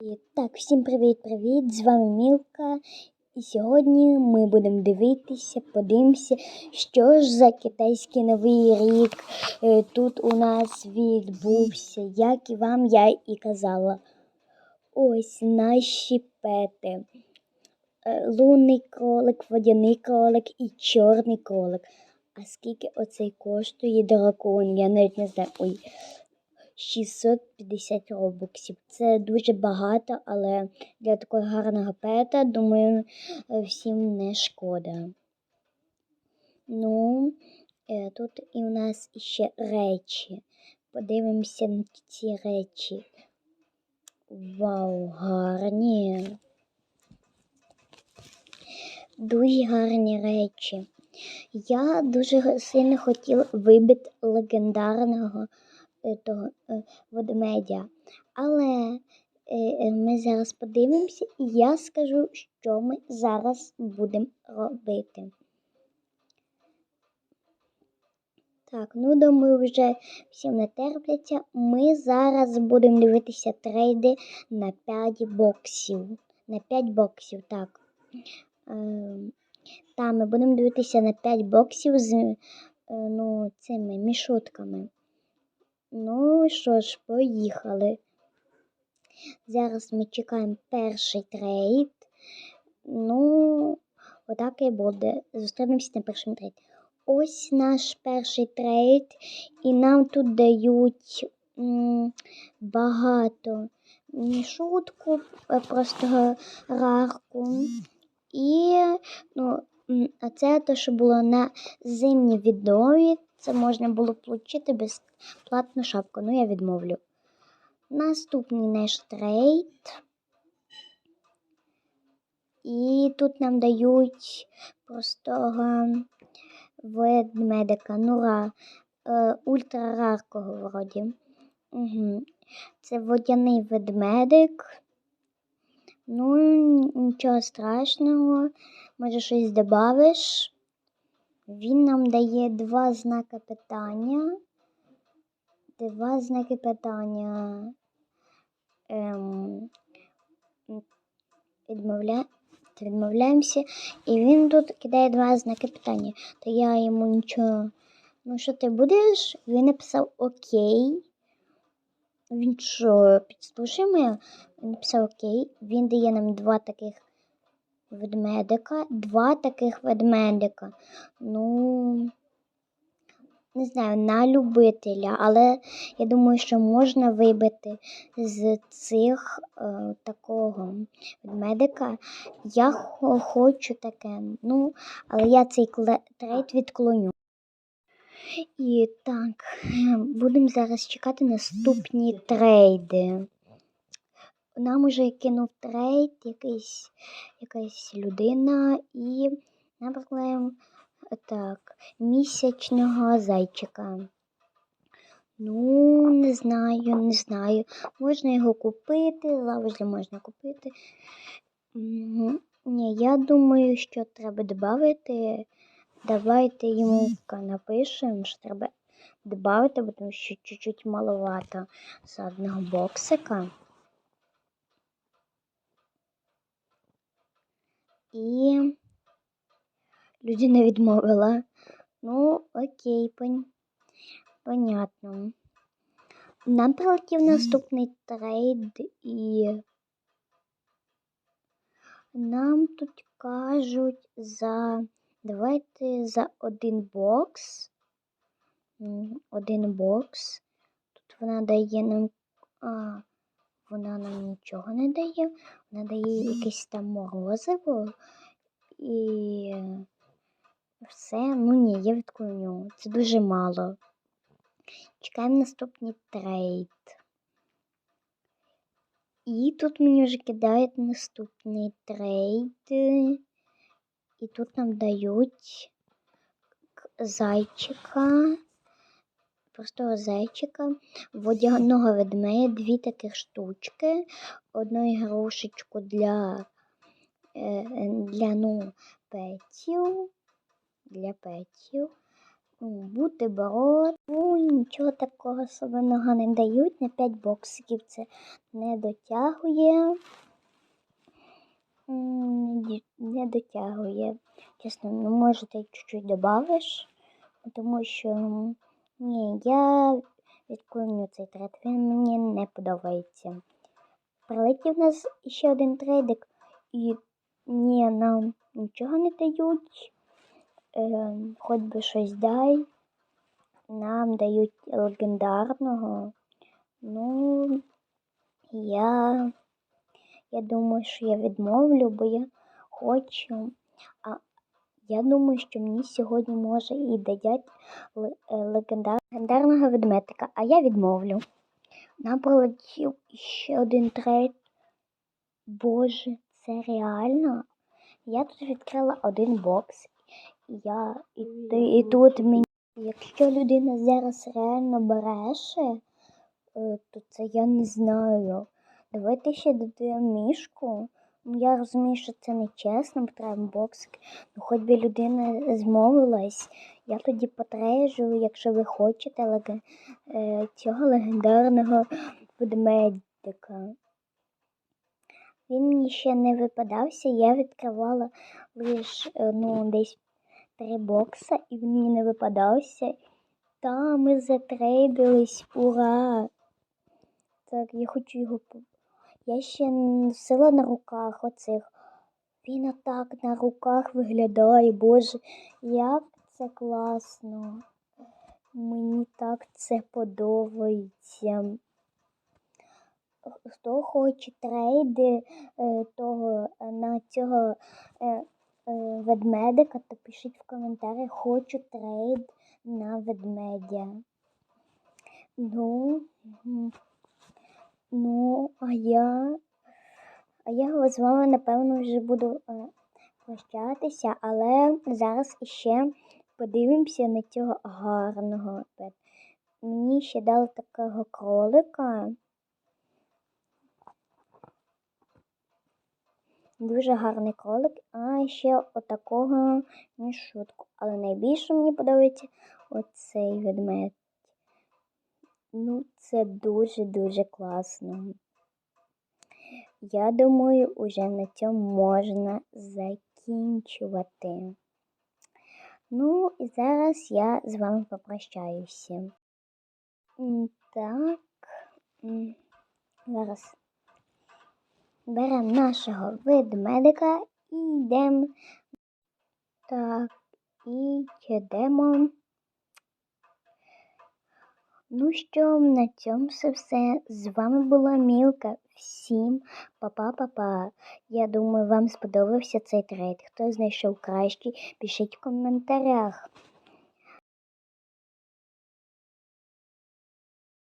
І Так, всім привіт-привіт! З вами Мілка. І сьогодні ми будемо дивитися, подивимося, що ж за китайський новий рік е, тут у нас відбувся, як і вам я і казала. Ось наші пети. Е, Лунний кролик, водяний кролик і чорний кролик. А скільки оцей коштує дракон? Я навіть не знаю. Ой. 650 робоксів. Це дуже багато, але для такого гарного пета, думаю, всім не шкода. Ну, е, тут і у нас ще речі. Подивимося на ці речі. Вау, гарні. Дуже гарні речі. Я дуже сильно хотіла вибити легендарного того е, ведмедя. Але е, ми зараз подивимося, і я скажу, що ми зараз будемо робити. Так, ну думаю, вже всім не терпляться. Ми зараз будемо дивитися трейди на 5 боксів. На 5 боксів, так. Ем, Та, ми будемо дивитися на 5 боксів з е, ну, цими мішутками. Ну що ж, поїхали. Зараз ми чекаємо перший трейд. Ну, отак і буде. Зустрінемося на першому трейді. Ось наш перший трейд, і нам тут дають багато мішутку, е, просто рарку. І ну, а це те, що було на зимній віднові. Це можна було отримати безплатну шапку. Ну, я відмовлю. Наступний наш трейд. І тут нам дають простого ведмедика, нура, е, ультрараркого вроді. Угу. Це водяний ведмедик. Ну, нічого страшного. Може, щось додавиш. Він нам дає два знаки питання. Два знаки питання. Ем, відмовля... Відмовляємося. І він тут кидає два знаки питання. То я йому нічого. Ну, що ти будеш? Він написав Окей. Він що, підслушає мене? Він написав Окей. Він дає нам два таких ведмедика. Два таких ведмедика. Ну, не знаю, на любителя, але я думаю, що можна вибити з цих е, такого ведмедика. Я хочу таке, ну, але я цей трейд відклоню. І так, будемо зараз чекати наступні трейди. Нам уже кинув трейд якийсь, якась людина і нам приклеїмо так, місячного зайчика. Ну, не знаю, не знаю. Можна його купити, завжди можна купити. Ні, я думаю, що треба додати. Давайте йому напишемо, що треба додати, тому що чуть-чуть маловато з одного боксика. І людина відмовила. Ну, окей, пон... понятно. Нам прилетів наступний трейд і нам тут кажуть за. Давайте за один бокс. Один бокс. Тут вона дає нам. А, вона нам нічого не дає. Вона дає якесь там морозиво. І все. Ну ні, я відклоню. Це дуже мало. Чекаємо наступний трейд. І тут мені вже кидають наступний трейд. І тут нам дають зайчика. Простого зайчика, водяного ведмедя, дві таких штучки, одну ігрушечку для, е, для ну, петів, для петів. ну, бутерброд. Ну, нічого такого особливого не дають. На 5 боксиків це не дотягує. Не дотягує. Чесно, ну може ти чуть-чуть добавиш, тому що ні, я відклоню цей трейд, він мені не подобається. Прилетів у нас ще один трейдик, і ні, нам нічого не дають. Е, хоч би щось дай. Нам дають легендарного. Ну, я, я думаю, що я відмовлю, бо я хочу. Я думаю, що мені сьогодні може і дадять е, легендар- легендарного ведмедика, а я відмовлю. Нам прилетів ще один трейд. Боже, це реально? Я тут відкрила один бокс. Я і, ти- і тут мені. Якщо людина зараз реально бреше, е, то це я не знаю. Давайте ще додаємо мішку. Я розумію, що це не чесно, треба боксик. Ну, хоч би людина змовилась, я тоді потрежу, якщо ви хочете леге... е, цього легендарного ведмедика. Він мені ще не випадався, я відкривала лише ну, десь три бокса, і він мені не випадався. Та ми затрейдились, ура! Так, я хочу його. Я ще носила на руках оцих. Він отак на руках виглядає, боже, як це класно. Мені так це подобається. Хто хоче трейди е, того, е, на цього е, ведмедика, то пишіть в коментарях, хочу трейд на ведмедя. Ну, ну, а я, а я з вами, напевно, вже буду е, прощатися, але зараз ще подивимося на цього гарного. Мені ще дали такого кролика. Дуже гарний кролик, а ще отакого мішутку. Але найбільше мені подобається оцей ведмедь. Ну, це дуже-дуже класно. Я думаю, уже на цьому можна закінчувати. Ну, і зараз я з вами попрощаюся. Так, зараз беремо нашого ведмедика і йдемо. Так, і йдемо. Ну що, на цьому все все. З вами була Мілка. Всім па-па-па-па. Я думаю, вам сподобався цей трейд. Хто знайшов кращий, пишіть в коментарях.